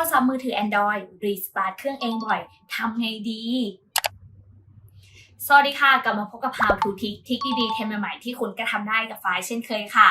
รศัพท์มือถือ Android รีสตาร์ทเครื่องเองบ่อยทำไงดี สวัสดีค่ะ กลับมาพบกับพาวทูทิกทิกดีๆเทมใหม่ๆที่คุณก็ทำได้กับไฟล์เช่นเคยค่ะ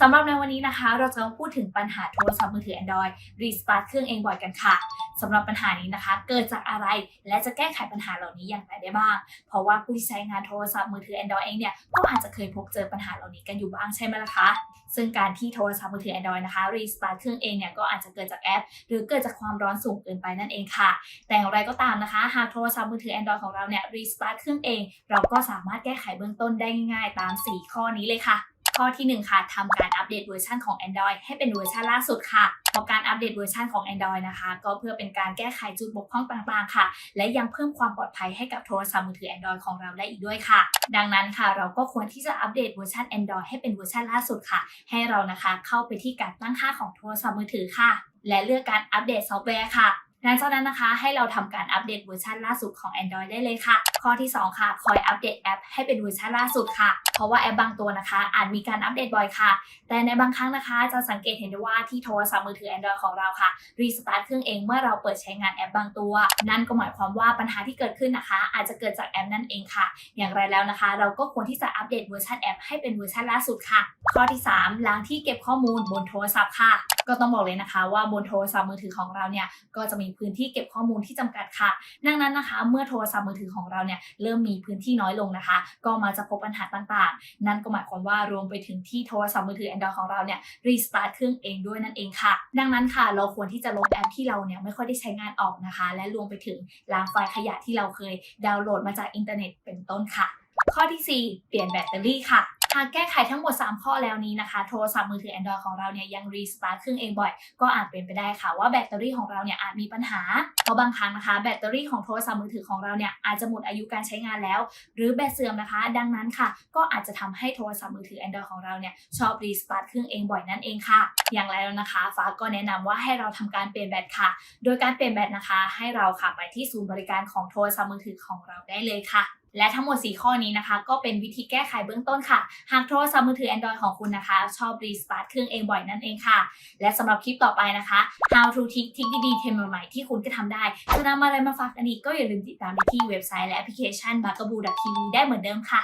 สำหรับในวันนี้นะคะ เราจะมาพูดถึงปัญหาโทรศัพท์มือถือ Android รีสตาร์ทเครื่องเองบ่อยกันค่ะ สำหรับปัญหานี้นะคะ เกิดจากอะไรและจะแก้ไขปัญหาเหล่านี้อย่างไรได้บ้าง เพราะว่าผู้ที่ใช้งานโทรศัพท์มือถือ Android เองเนี่ยก็อาจจะเคยพบเจอปัญหาเหล่านี้กันอยู่บ้างใช่ไหมล่ะคะซึ่งการที่โทรศัพท์มือถือ Android นะคะรีสตาร์ทเครื่องเองเนี่ยก็อาจจะเกิดจากแอป หรือเกิดจากความร้อนสูงเกินไปนั่นเองค่ะ แต่อย่างไรก็ตามนะคะ หากโทรศัพท์มือถือ Android ของเราเนี่ยรีสตาร์ทเครื่องเอง เราก็สามารถแก้ไขเบื้องต้นได้ง่ายๆตาม 4 ข้อนี้เลยค่ะ ข้อทีหนึ่1 ค่ะทำการอัปเดตเวอร์ชันของ Android ให้เป็นเวอร์ชันล่าสุดค่ะเพราะการอัปเดตเวอร์ชันของ Android นะคะ ก็เพื่อเป็นการแก้ไขจุดบกพร่องต่างๆ ค่ะ และยังเพิ่มความปลอดภัยให้กับโทรศัพท์มือถือ Android ของเราได้อีกด้วยค่ะ ดังนั้นค่ะ เราก็ควรที่จะอัปเดตเวอร์ชัน Android ให้เป็นเวอร์ชันล่าสุดค่ะ ให้เรานะคะเข้าไปที่การตั้งค่าของโทรศัพท์มือถือค่ะ และเลือกการอัปเดตซอฟต์แวร์ค่ะ หลังจากนั้นนะคะ ให้เราทำการอัปเดตเวอร์ชันล่าสุดของ Android ได้เลยค่ะ ข้อที่ 2 ค่ะ คอยอัปเดตแอปให้เป็นเวอร์ชันล่าสุดค่ะ เพราะว่าแอปบางตัวนะคะ อาจมีการอัปเดตบ่อยค่ะ แต่ในบางครั้งนะคะ จะสังเกตเห็นได้ว่าที่โทรศัพท์มือถือ Android ของเราค่ะรีสตาร์ทเครื่องเองเมื่อเราเปิดใช้งานแอปบางตัว นั่นก็หมายความว่าปัญหาที่เกิดขึ้นนะคะ อาจจะเกิดจากแอปนั่นเองค่ะ อย่างไรแล้วนะคะ เราก็ควรที่จะอัปเดตเวอร์ชันแอปให้เป็นเวอร์ชันล่าสุดค่ะ ข้อที่ 3 ล้างที่เก็บข้อมูลบนโทรศัพท์ค่ะ ก็ต้องบอกเลยนะคะว่าบนโทรศัพท์มือถือของเราเนี่ยก็จะมีพื้นที่เก็บข้อมูลที่จำกัดค่ะ ดังนั้นนะคะ เมื่อโทรศัพท์มือถือของเราเนี่ยเริ่มมีพื้นที่น้อยลงนะคะ ก็มาจะพบปัญหาต่างๆ นั่นก็หมายความว่ารวมไปถึงที่โทรศัพท์มือถือ Android ของเราเนี่ยรีสตาร์ทเครื่องเองด้วยนั่นเองค่ะ ดังนั้นค่ะ เราควรที่จะลบแอปที่เราเนี่ยไม่ค่อยได้ใช้งานออกนะคะ และรวมไปถึงล้างไฟล์ขยะที่เราเคยดาวน์โหลดมาจากอินเทอร์เน็ตเป็นต้นค่ะ ข้อที่ 4 เปลี่ยนแบตเตอรี่ค่ะ หากแก้ไขทั้งหมด 3 ข้อแล้วนี้นะคะ โทรศัพท์มือถือ Android ของเราเนี่ยยังรีสตาร์ทเครื่องเองบ่อย ก็อาจเป็นไปได้ค่ะว่าแบตเตอรี่ของเราเนี่ยอาจมีปัญหา เพราะบางครั้งนะคะ แบตเตอรี่ของโทรศัพท์มือถือของเราเนี่ยอาจจะหมดอายุการใช้งานแล้ว หรือแบตเสื่อมนะคะ ดังนั้นค่ะ ก็อาจจะทำให้โทรศัพท์มือถือ Android ของเราเนี่ยชอบรีสตาร์ทเครื่องเองบ่อยนั่นเองค่ะ อย่างไรแล้วนะคะ ฟ้าก็แนะนำว่าให้เราทำการเปลี่ยนแบตค่ะ โดยการเปลี่ยนแบตนะคะ ให้เราค่ะไปที่ศูนย์บริการของโทรศัพท์มือถือของเราได้เลยค่ะ และทั้งหมด 4 ข้อนี้นะคะ ก็เป็นวิธีแก้ไขเบื้องต้นค่ะ หากโทรศัพท์มือถือ Android ของคุณนะคะ ชอบรีสตาร์ทเครื่องเองบ่อยนั่นเองค่ะ และสำหรับคลิปต่อไปนะคะ How to ทิกทิกดีๆเทมใหม่ๆที่คุณก็ทำได้จะนำอะไรมาฝากอันอีกก็อย่าลืมติดตามได้ที่เว็บไซต์และแอปพลิเคชัน b u g a b o o TV ได้เหมือนเดิมค่ะ